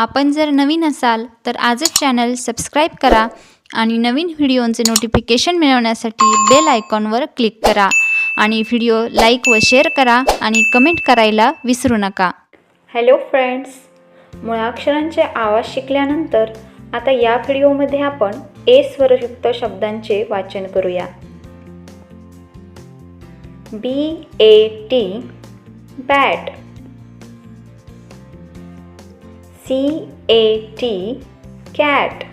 आपण जर नवीन असाल तर आजच चॅनल सबस्क्राईब करा आणि नवीन व्हिडिओंचे नोटिफिकेशन मिळवण्यासाठी बेल आयकॉनवर क्लिक करा. आणि व्हिडिओ लाईक व शेअर करा आणि कमेंट करायला विसरू नका. हॅलो फ्रेंड्स मुळाक्षरांचे आवाज शिकल्यानंतर आता या व्हिडिओमध्ये आपण ए स्वरयुक्त शब्दांचे वाचन करूया. B A T bat C A T cat.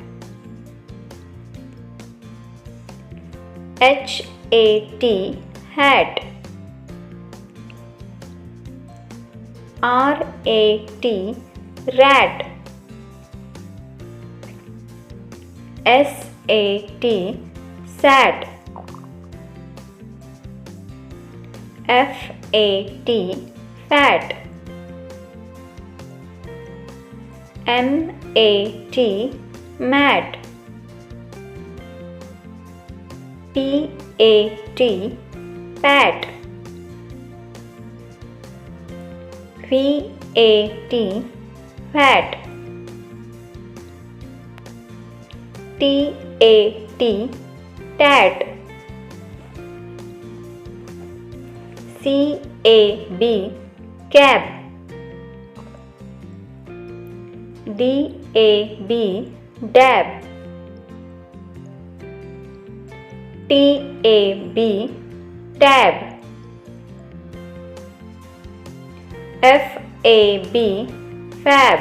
H A T hat. R A T rat. S A T sat. F A T fat M A T mat P A T pat V A T fat T A T tat C A B cab D A B dab. T A B tab F A B fab.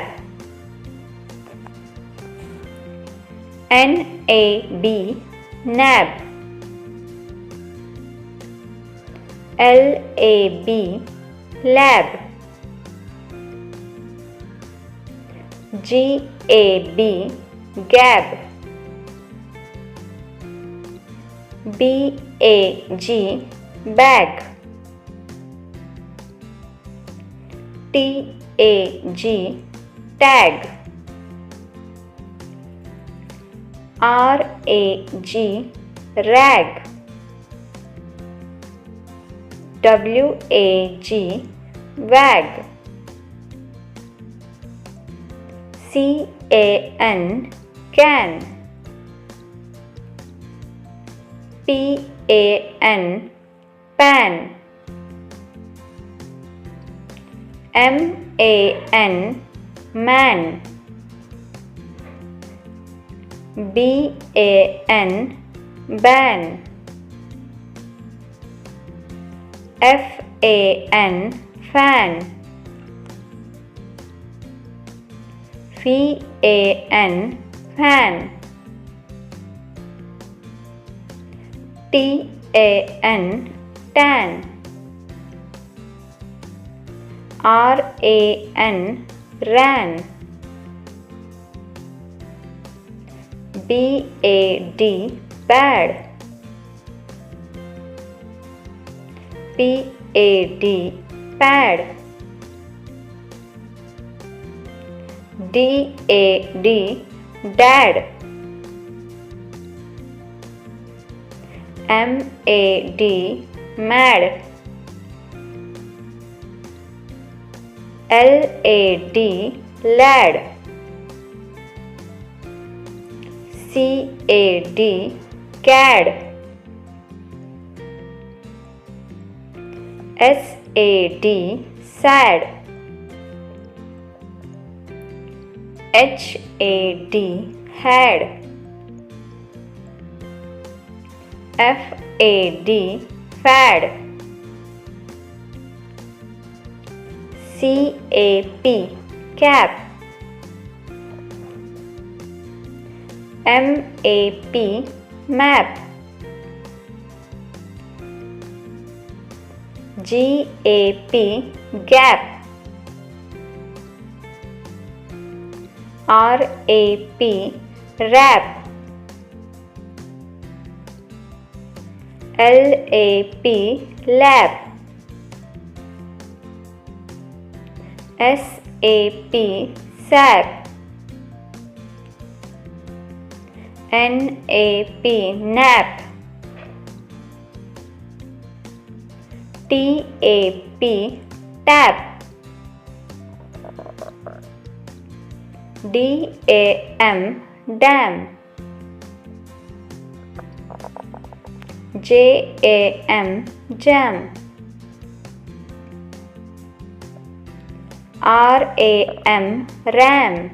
N A B nab. L A B lab G A B gab. B A G bag. T A G tag. R A G rag. W A G wag C A N can. P A N pan. M A N man. B A N ban. F A N fan V A N fan. T A N tan. R A N ran. B A D bad. P A D pad D A D dad. M A D mad. L A D lad. C A D cad. S A D sad H A D had F A D fad. C A P cap. M A P map. G A P gap R A P wrap L A P lap S A P sap. N A P nap. T A P tap D A M dam. J A M jam. R A M ram.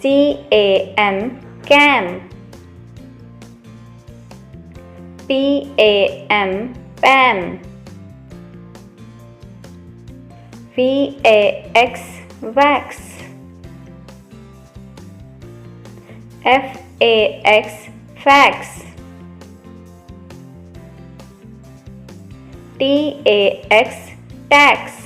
C A M cam. P A M pam V A X wax F A X fax T A X tax